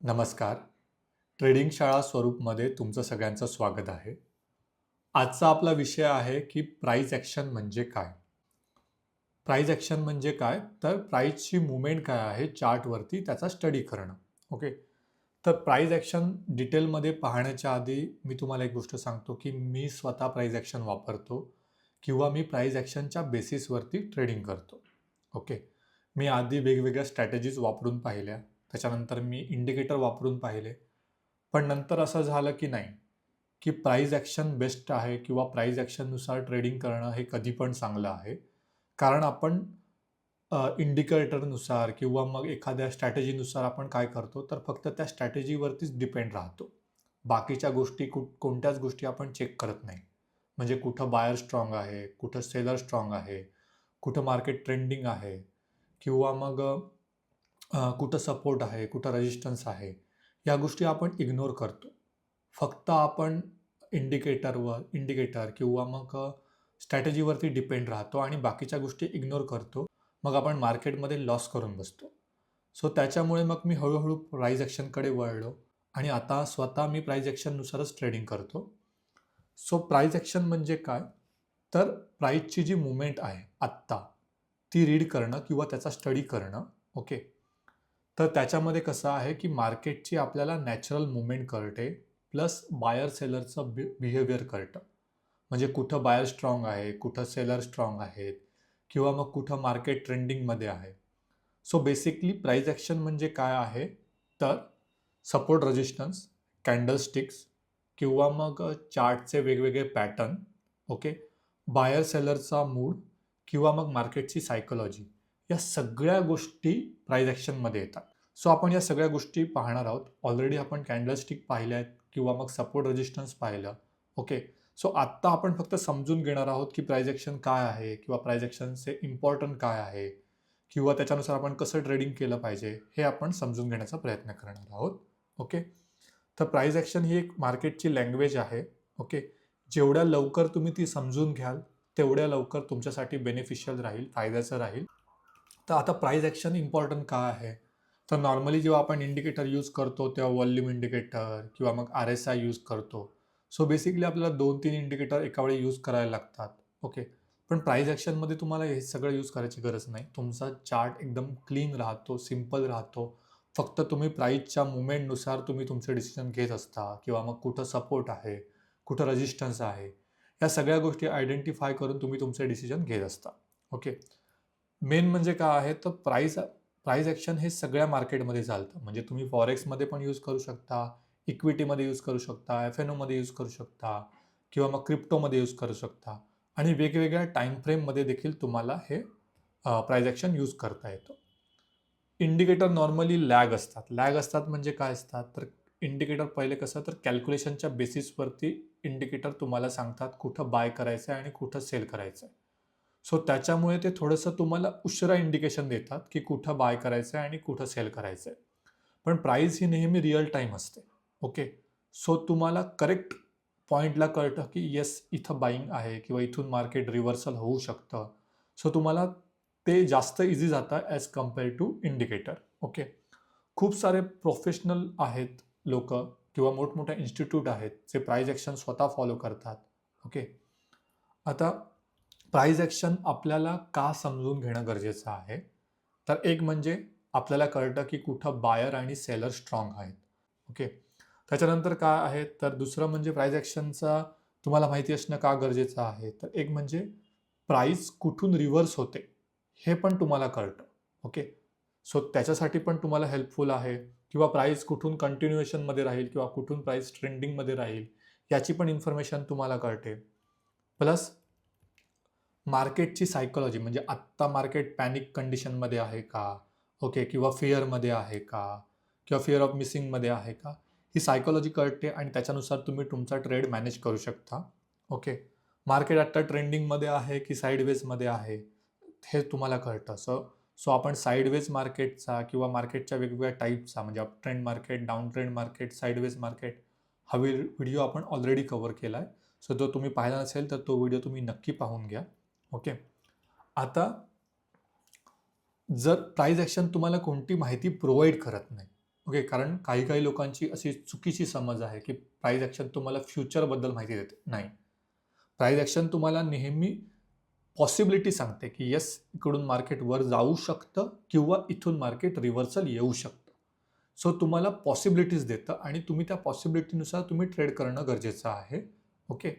नमस्कार. ट्रेडिंग शाळा स्वरूपमध्ये तुमचं सगळ्यांचं स्वागत आहे. आजचा आपला विषय आहे की प्राईज ॲक्शन म्हणजे काय? प्राईज ॲक्शन म्हणजे काय? तर प्राईजची मुवमेंट काय आहे? चार्टवरती त्याचा स्टडी करणं. ओके तर प्राईज ॲक्शन डिटेलमध्ये पाहण्याच्या आधी मी तुम्हाला एक गोष्ट सांगतो की मी स्वतः प्राईज ॲक्शन वापरतो किंवा मी प्राईज ॲक्शनच्या बेसिसवरती ट्रेडिंग करतो. ओके मी आधी वेगवेगळ्या स्ट्रॅटेजीज वापरून पाहिल्या. त्याच्यानंतर मी इंडिकेटर वापरून पाहिले. पण नंतर असं झालं की नाही की प्राईज ॲक्शन बेस्ट आहे किंवा प्राईज ॲक्शननुसार ट्रेडिंग करणं हे कधी पण चांगलं आहे. कारण आपण इंडिकेटरनुसार किंवा मग एखाद्या स्ट्रॅटेजीनुसार आपण काय करतो तर फक्त त्या स्ट्रॅटेजीवरतीच डिपेंड राहतो. बाकीच्या गोष्टी कु कोणत्याच गोष्टी आपण चेक करत नाही. म्हणजे कुठं बायर स्ट्रॉंग आहे कुठं सेलर स्ट्रॉंग आहे कुठं मार्केट ट्रेंडिंग आहे किंवा मग कुठं सपोर्ट आहे कुठं रेजिस्टन्स आहे या गोष्टी आपण इग्नोर करतो. फक्त आपण इंडिकेटरवर इंडिकेटर किंवा मग स्ट्रॅटेजीवरती डिपेंड राहतो आणि बाकीच्या गोष्टी इग्नोर करतो. मग आपण मार्केटमध्ये लॉस करून बसतो. सो त्याच्यामुळे मग मी हळूहळू प्राईज ॲक्शनकडे वळलो आणि आता स्वतः मी प्राईज ॲक्शननुसारच ट्रेडिंग करतो. सो प्राईज ॲक्शन म्हणजे काय? तर प्राईजची जी मुवमेंट आहे आत्ता ती रीड करणं किंवा त्याचा स्टडी करणं ओके तर त्याच्यामध्ये कसं आहे की मार्केटची आपल्याला नॅचरल मुवमेंट कळते प्लस बायर सेलरचं बि बिहेवियर कळतं म्हणजे कुठं बायर स्ट्रॉंग आहे कुठं सेलर स्ट्रॉंग आहेत किंवा मग कुठं मार्केट ट्रेंडिंगमध्ये आहे. सो बेसिकली प्राईज ॲक्शन म्हणजे काय आहे? तर सपोर्ट रेजिस्टन्स कॅन्डलस्टिक्स किंवा मग चार्टचे वेगवेगळे पॅटर्न ओके? बायर सेलरचा मूड किंवा मग मार्केटची सायकोलॉजी. या सगळ्या गोष्टी प्राईज ॲक्शनमध्ये येतात. सो आपण या सगळ्या गोष्टी पाहणार आहोत. ऑलरेडी आपण कॅन्डलस्टिक पाहिल्या आहेत किंवा मग सपोर्ट रेजिस्टन्स पाहिलं. ओके सो आत्ता आपण फक्त समजून घेणार आहोत की प्राईज ॲक्शन काय आहे किंवा प्राईज ॲक्शनचे इम्पॉर्टंट काय आहे किंवा त्याच्यानुसार आपण कसं ट्रेडिंग केलं पाहिजे हे आपण समजून घेण्याचा प्रयत्न करणार आहोत. ओके तर प्राईज ॲक्शन ही एक मार्केटची लँग्वेज आहे. ओके जेवढ्या लवकर तुम्ही ती समजून घ्याल तेवढ्या लवकर तुमच्यासाठी बेनिफिशियल राहील फायद्याचं राहील. तर आता प्राईज ॲक्शन इम्पॉर्टंट का आहे? तर नॉर्मली जेव्हा आपण इंडिकेटर यूज करतो तेव्हा वॉल्यूम इंडिकेटर किंवा मग आर एस आय यूज करतो. सो बेसिकली आपल्याला दोन तीन इंडिकेटर एका वेळी यूज करायला लागतात. ओके पण प्राईज ॲक्शनमध्ये तुम्हाला हे सगळं यूज करायची गरज नाही. तुमचा चार्ट एकदम क्लीन राहतो सिंपल राहतो. फक्त तुम्ही प्राईजच्या मुवमेंटनुसार तुम्ही तुमचे डिसिजन घेत असता किंवा मग कुठं सपोर्ट आहे कुठं रेजिस्टन्स आहे या सगळ्या गोष्टी आयडेंटिफाय करून तुम्ही तुमचे डिसिजन घेत असता. ओके मेन म्हणजे काय आहे? तर प्राईस प्राईस ॲक्शन हे सगळ्या मार्केटमध्ये चालतं. म्हणजे तुम्ही फॉरेक्समध्ये पण यूज करू शकता इक्विटीमध्ये यूज करू शकता एफ एन ओमध्ये यूज करू शकता किंवा मग क्रिप्टोमध्ये यूज करू शकता. आणि वेगवेगळ्या टाईम फ्रेममध्ये देखील तुम्हाला हे प्राईज ॲक्शन यूज करता येतं. इंडिकेटर नॉर्मली लॅग असतात. लॅग असतात म्हणजे काय असतात? तर इंडिकेटर पहिले कसं? तर कॅल्क्युलेशनच्या बेसिसवरती इंडिकेटर तुम्हाला सांगतात कुठं बाय करायचं आहे आणि कुठं सेल करायचं आहे. सो त्याच्यामुळे ते थोडंसं तुम्हाला उशिरा इंडिकेशन देतात की कुठं बाय करायचं आहे आणि कुठं सेल करायचं आहे पण प्राईस ही नेहमी रिअल टाईम असते. ओके सो तुम्हाला करेक्ट पॉईंटला कळतं की येस इथं बाईंग आहे किंवा इथून मार्केट रिव्हर्सल होऊ शकतं. सो तुम्हाला ते जास्त इझी जातं as compare to indicator okay खूप सारे प्रोफेशनल आहेत लोक किंवा मोठमोठ्या इन्स्टिट्यूट आहेत जे प्राईज ॲक्शन स्वतः फॉलो करतात. ओके आता प्राईज ॲक्शन आपल्याला का समजून घेणं गरजेचं आहे? तर एक म्हणजे आपल्याला कळतं की कुठं बायर आणि सेलर स्ट्रॉंग आहेत. ओके त्याच्यानंतर काय आहे? तर दुसरं म्हणजे प्राईज ॲक्शनचा तुम्हाला माहिती असणं का गरजेचं आहे? तर एक म्हणजे प्राईस कुठून रिव्हर्स होते? हे पण तुम्हाला कळतं. ओके सो त्याच्यासाठी पण तुम्हाला हेल्पफुल आहे. किंवा प्राईस कुठून कंटिन्युएशनमध्ये राहील किंवा कुठून प्राईस ट्रेंडिंगमध्ये राहील याची पण इन्फॉर्मेशन तुम्हाला कळते. प्लस मार्केटची सायकोलॉजी म्हणजे आत्ता मार्केट पॅनिक कंडिशनमध्ये आहे का? ओके किंवा फिअरमध्ये आहे का? किंवा फिअर ऑफ मिसिंगमध्ये आहे का? ही सायकोलॉजी कळते आणि त्याच्यानुसार तुम्ही तुमचा ट्रेड मॅनेज करू शकता. ओके मार्केट आत्ता ट्रेंडिंगमध्ये आहे की साईडवेजमध्ये आहे? हे तुम्हाला कळतं. सो सो आपण साईडवेज मार्केटचा किंवा मार्केटच्या वेगवेगळ्या टाईपचा म्हणजे up trend market down trend market sideways market हा व्हिडिओ आपण ऑलरेडी कवर केला आहे सो जो तुम्ही पाहिला नसेल तर तो व्हिडिओ तुम्ही नक्की पाहून घ्या. ओके. आता जर प्राईज ॲक्शन तुम्हाला कोणती माहिती प्रोव्हाइड करत नाही ओके कारण काही काही लोकांची अशी चुकीची समज आहे की प्राईज ॲक्शन तुम्हाला फ्युचरबद्दल माहिती देते नाही. प्राईज ॲक्शन तुम्हाला नेहमी पॉसिबिलिटी सांगते की येस इकडून मार्केट वर जाऊ शकतं किंवा इथून मार्केट रिव्हर्सल येऊ शकतं. सो तुम्हाला पॉसिबिलिटीज देतं आणि तुम्ही त्या पॉसिबिलिटीनुसार तुम्ही ट्रेड करणं गरजेचं आहे ओके.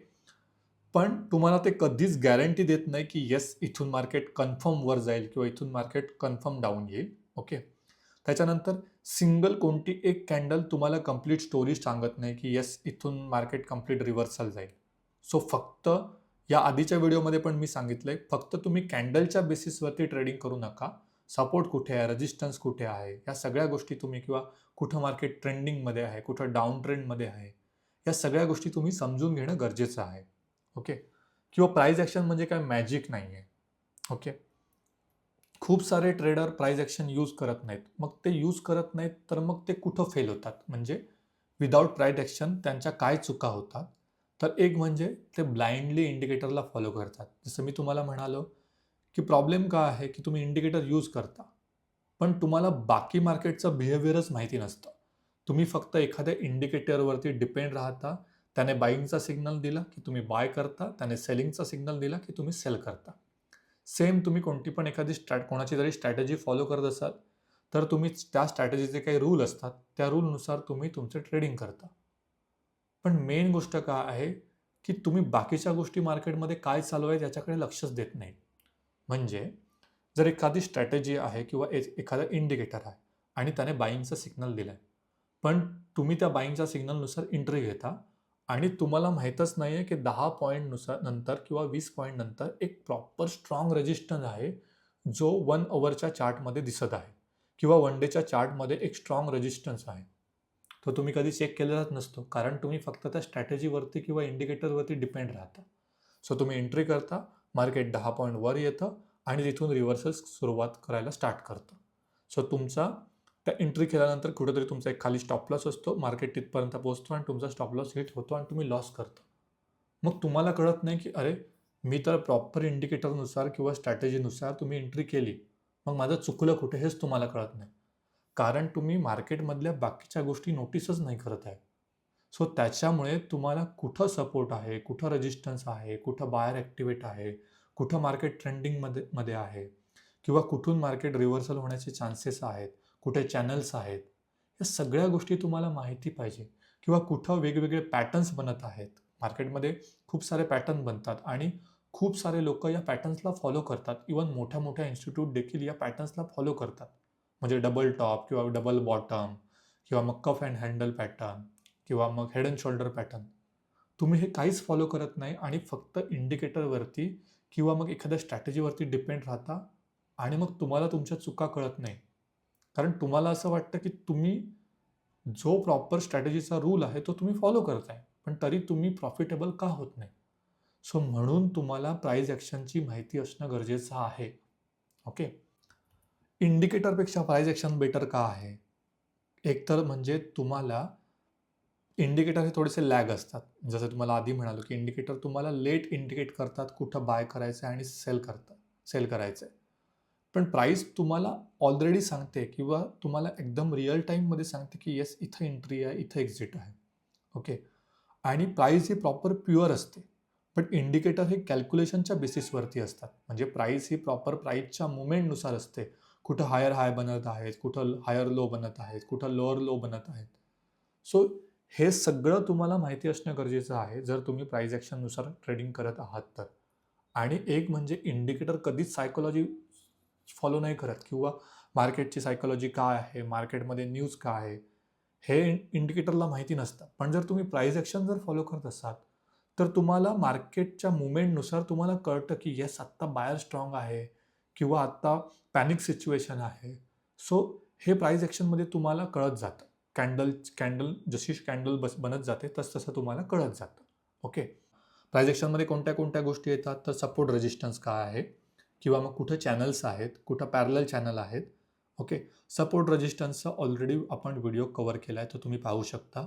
पण तुम्हाला ते कधीच गॅरंटी देत नाही की येस इथून मार्केट कन्फर्म वर जाईल किंवा इथून मार्केट कन्फर्म डाऊन येईल. ओके त्याच्यानंतर सिंगल कोणती एक कॅन्डल तुम्हाला कंप्लीट स्टोरी सांगत नाही की येस इथून मार्केट कंप्लीट रिव्हर्सल जाईल. सो फक्त या आधीच्या व्हिडिओमध्ये पण मी सांगितलंय फक्त तुम्ही कॅन्डलच्या बेसिसवरती ट्रेडिंग करू नका. सपोर्ट कुठे आहे? रेजिस्टन्स कुठे आहे? या सगळ्या गोष्टी तुम्ही किंवा कुठं मार्केट ट्रेंडिंगमध्ये आहे कुठं डाऊन ट्रेंडमध्ये आहे या सगळ्या गोष्टी तुम्ही समजून घेणं गरजेचं आहे. ओके? किंवा प्राईज ॲक्शन म्हणजे काय? मॅजिक नाही आहे ओके? खूप सारे ट्रेडर प्राईज ॲक्शन यूज करत नाहीत. मग ते यूज करत नाहीत तर मग ते कुठं फेल होतात? म्हणजे विदाऊट प्राईज ॲक्शन त्यांच्या काय चुका होतात? तर एक म्हणजे ते ब्लाइंडली इंडिकेटरला फॉलो करतात. जसं मी तुम्हाला म्हणालो की प्रॉब्लेम का आहे? की तुम्ही इंडिकेटर यूज करता. पण तुम्हाला बाकी मार्केटचं बिहेवियरच माहिती नसतं. तुम्ही फक्त एखाद्या इंडिकेटरवरती डिपेंड राहता. त्याने बाईंगचा सिग्नल दिला की तुम्ही बाय करता त्याने सेलिंगचा सिग्नल दिला की तुम्ही सेल करता. सेम तुम्ही कोणती पण एखादी स्ट्रॅट कोणाची जरी स्ट्रॅटेजी फॉलो करत असाल तर तुम्ही त्या स्ट्रॅटेजीचे काही रूल असतात त्या रूलनुसार तुम्ही तुमचे ट्रेडिंग करता. पण मेन गोष्ट का आहे की तुम्ही बाकीच्या गोष्टी मार्केटमध्ये काय चालू आहे त्याच्याकडे लक्षच देत नाही. म्हणजे जर एखादी स्ट्रॅटेजी आहे किंवा एखादा इंडिकेटर आहे आणि त्याने बाईंगचा सिग्नल दिला आहे पण तुम्ही त्या बाईंगच्या सिग्नलनुसार एंट्री घेता आणि तुम्हाला माहीतच नाही आहे की दहा पॉईंटनुसार नंतर किंवा वीस पॉईंट नंतर एक प्रॉपर स्ट्रॉंग रेजिस्टन्स आहे जो वन ओव्हरच्या चार्टमध्ये दिसत आहे. किंवा वन डेच्या चार्टमध्ये एक स्ट्रॉंग रेजिस्टन्स आहे. तो तुम्ही कधी चेक केलेलाच नसतो. कारण तुम्ही फक्त त्या स्ट्रॅटेजीवरती किंवा इंडिकेटरवरती डिपेंड राहता. सो तुम्ही एंट्री करता मार्केट दहा पॉईंट वर येतं आणि तिथून रिव्हर्सल सुरुवात करायला स्टार्ट करतं. सो तुमचा त्या एंट्री केल्यानंतर कुठेतरी तुमचा एक खाली स्टॉप लॉस असतो मार्केट तिथपर्यंत पोहोचतो आणि तुमचा स्टॉप लॉस हिट होतो आणि तुम्ही लॉस करता. मग तुम्हाला कळत नाही की अरे मी तर प्रॉपर इंडिकेटरनुसार किंवा स्ट्रॅटेजीनुसार तुम्ही एंट्री केली. मग माझं चुकलं कुठे हेच तुम्हाला कळत नाही. कारण तुम्ही मार्केटमधल्या बाकीच्या गोष्टी नोटीसच नाही करत आहे. सो त्याच्यामुळे तुम्हाला कुठं सपोर्ट आहे कुठं रेजिस्टन्स आहे कुठं बायर ॲक्टिवेट आहे कुठं मार्केट ट्रेंडिंगमध्ये मध्ये आहे किंवा कुठून मार्केट रिव्हर्सल होण्याचे चान्सेस आहेत कुठे चॅनल्स आहेत या सगळ्या गोष्टी तुम्हाला माहिती पाहिजे. किंवा कुठं वेगवेगळे पॅटर्न्स बनत आहेत. मार्केटमध्ये खूप सारे पॅटर्न बनतात आणि खूप सारे लोक या पॅटर्न्सला फॉलो करतात. इवन मोठ्या मोठ्या इन्स्टिट्यूट देखील या पॅटर्न्सला फॉलो करतात. म्हणजे डबल टॉप किंवा डबल बॉटम किंवा मग कफ अँड हँडल पॅटर्न किंवा मग हेड अँड शोल्डर पॅटर्न तुम्ही हे काहीच फॉलो करत नाही आणि फक्त इंडिकेटरवरती किंवा मग एखाद्या स्ट्रॅटेजीवरती डिपेंड राहता आणि मग तुम्हाला तुमच्या चुका कळत नाही. कारण तुम्हाला असं वाटतं की तुम्ही जो प्रॉपर स्ट्रॅटेजीचा रूल आहे तो तुम्ही फॉलो करताय पण तरी तुम्ही प्रॉफिटेबल का होत नाही? सो म्हणून तुम्हाला प्राईज ॲक्शनची माहिती असणं गरजेचं आहे. ओके इंडिकेटरपेक्षा प्राईज ॲक्शन बेटर का आहे? एकतर म्हणजे तुम्हाला इंडिकेटर हे थोडेसे लॅग असतात. जसं तुम्हाला आधी म्हणालो की इंडिकेटर तुम्हाला लेट इंडिकेट करतात कुठं बाय करायचं आहे आणि सेल करतात सेल करायचं आहे. पण प्राईस तुम्हाला ऑलरेडी सांगते किंवा तुम्हाला एकदम रिअल टाईममध्ये सांगते की येस इथं एंट्री आहे इथं एक्झिट आहे. ओके आणि प्राईस ही प्रॉपर प्युअर असते. बट इंडिकेटर हे कॅल्क्युलेशनच्या बेसिसवरती असतात. म्हणजे प्राईस ही प्रॉपर प्राईसच्या मुवमेंटनुसार असते. कुठं हायर हाय बनत आहेत कुठं हायर लो बनत आहेत कुठं लोअर लो बनत आहेत. सो हे सगळं तुम्हाला माहिती असणं गरजेचं आहे जर तुम्ही प्राईज ॲक्शननुसार ट्रेडिंग करत आहात तर. आणि एक म्हणजे इंडिकेटर कधीच सायकोलॉजी फॉलो नाही करत किंवा मार्केटची सायकोलॉजी काय आहे मार्केटमध्ये न्यूज काय आहे हे इंडिकेटरला माहिती नसतं. पण जर तुम्ही प्राईज ॲक्शन जर फॉलो करत असाल तर तुम्हाला मार्केटच्या मुवमेंटनुसार तुम्हाला कळतं की येस आत्ता बायर स्ट्रॉंग आहे किंवा आत्ता पॅनिक सिच्युएशन आहे. सो हे प्राईज ॲक्शनमध्ये तुम्हाला कळत जातं. कॅन्डल कॅन्डल जशी कॅन्डल बस बनत जाते तस तसं तुम्हाला कळत जातं. ओके प्राईज ॲक्शनमध्ये कोणत्या कोणत्या गोष्टी येतात? तर सपोर्ट रेजिस्टन्स काय आहे? किंवा मग कुठं चॅनल्स आहेत कुठं पॅरल चॅनल आहेत ओके सपोर्ट रजिस्टन्सचा ऑलरेडी आपण व्हिडिओ कवर केला आहे तो तुम्ही पाहू शकता.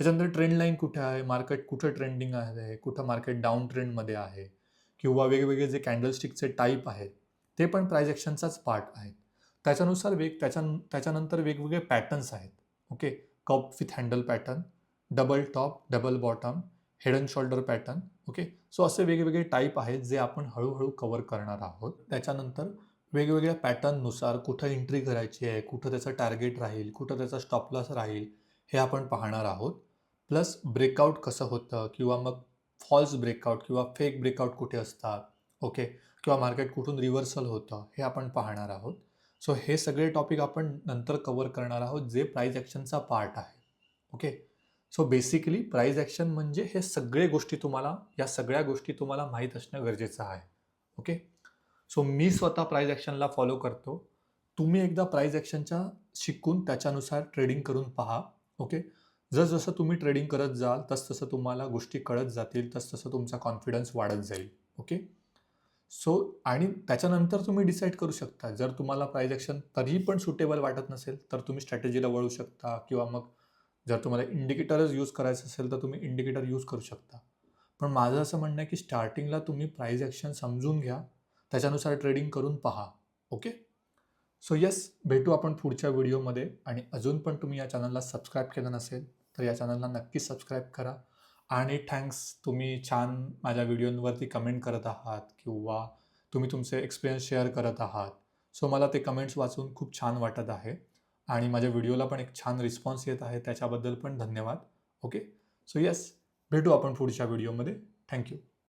त्याच्यानंतर ट्रेंड लाईन कुठे आहे? मार्केट कुठं ट्रेंडिंग आहे? कुठं मार्केट डाऊन ट्रेंडमध्ये आहे? किंवा वेगवेगळे जे कॅन्डलस्टिकचे टाईप आहेत ते पण प्राईज ॲक्शनचाच पार्ट आहेत. त्याच्यानुसार वेग त्याच्या त्याच्यानंतर वेगवेगळे पॅटर्न्स आहेत okay cup with handle pattern double top double bottom head and shoulder pattern okay so असे वेगवेगळे टाईप आहेत जे आपण हळूहळू कवर करणार आहोत. त्याच्यानंतर वेगवेगळ्या पॅटर्ननुसार कुठं एंट्री करायची आहे कुठं त्याचं टार्गेट राहील कुठं त्याचा स्टॉपलॉस राहील हे आपण पाहणार आहोत. प्लस ब्रेकआउट कसं होतं किंवा मग फॉल्स ब्रेकआउट किंवा फेक ब्रेकआउट कुठे असतात ओके किंवा मार्केट कुठून रिव्हर्सल होतं हे आपण पाहणार आहोत. सो हे सगळे टॉपिक आपण नंतर कवर करणार आहोत जे प्राईज ॲक्शनचा पार्ट आहे okay so basically price action म्हणजे हे सगळे गोष्टी तुम्हाला या सगळ्या गोष्टी तुम्हाला माहीत असणं गरजेचं आहे. ओके सो मी स्वतः प्राईज ॲक्शनला फॉलो करतो. तुम्ही एकदा प्राईज ॲक्शनच्या शिकून त्याच्यानुसार ट्रेडिंग करून पहा. ओके जसजसं तुम्ही ट्रेडिंग करत जाल तसतसं तुम्हाला गोष्टी कळत जातील तसतसं तुमचा कॉन्फिडन्स वाढत जाईल. ओके सो आणि त्याच्यानंतर तुम्ही डिसाईड करू शकता. जर तुम्हाला प्राईज ॲक्शन तरी पण सुटेबल वाटत नसेल तर तुम्ही स्ट्रॅटेजीला वळू शकता किंवा मग जर तुम्हाला इंडिकेटरच यूज करायचं असेल तर तुम्ही इंडिकेटर यूज करू शकता. पण माझं असं म्हणणं आहे की स्टार्टिंगला तुम्ही प्राईज ॲक्शन समजून घ्या. त्याच्यानुसार ट्रेडिंग करून पहा. ओके सो यस भेटू आपण पुढच्या व्हिडिओमध्ये आणि अजून पण तुम्ही या चॅनलला सबस्क्राईब केलं नसेल तर या चॅनलला नक्की सबस्क्राईब करा. आणि थँक्स तुम्ही छान माझ्या व्हिडिओंवरती कमेंट करत आहात किंवा तुम्ही तुमचे एक्सपिरियन्स शेअर करत आहात. सो मला ते कमेंट्स वाचून खूप छान वाटत आहे. आणि माझ्या व्हिडिओला पण एक छान रिस्पॉन्स येत आहे त्याच्याबद्दल पण धन्यवाद. ओके? सो येस भेटू आपण पुढच्या व्हिडिओमध्ये. थँक्यू